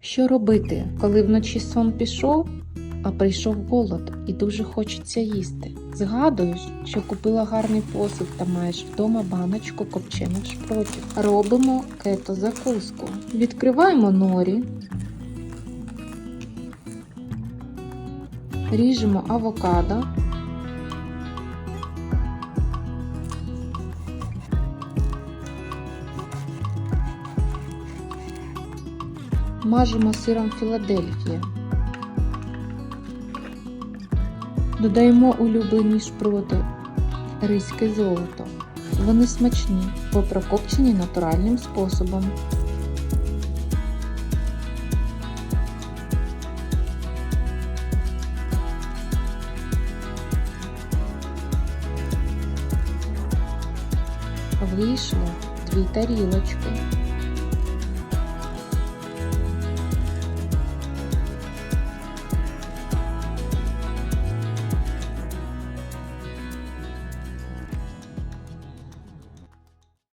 Що робити, коли вночі сон пішов, а прийшов голод і дуже хочеться їсти? Згадуєш, що купила гарний посуд та маєш вдома баночку копчених шпротів. Робимо кето закуску. Відкриваємо норі, ріжемо авокадо. Мажемо сиром Філадельфія. Додаємо улюблені шпроти ризьке золото. Вони смачні, бо прокопчені натуральним способом. Вийшло дві тарілочки.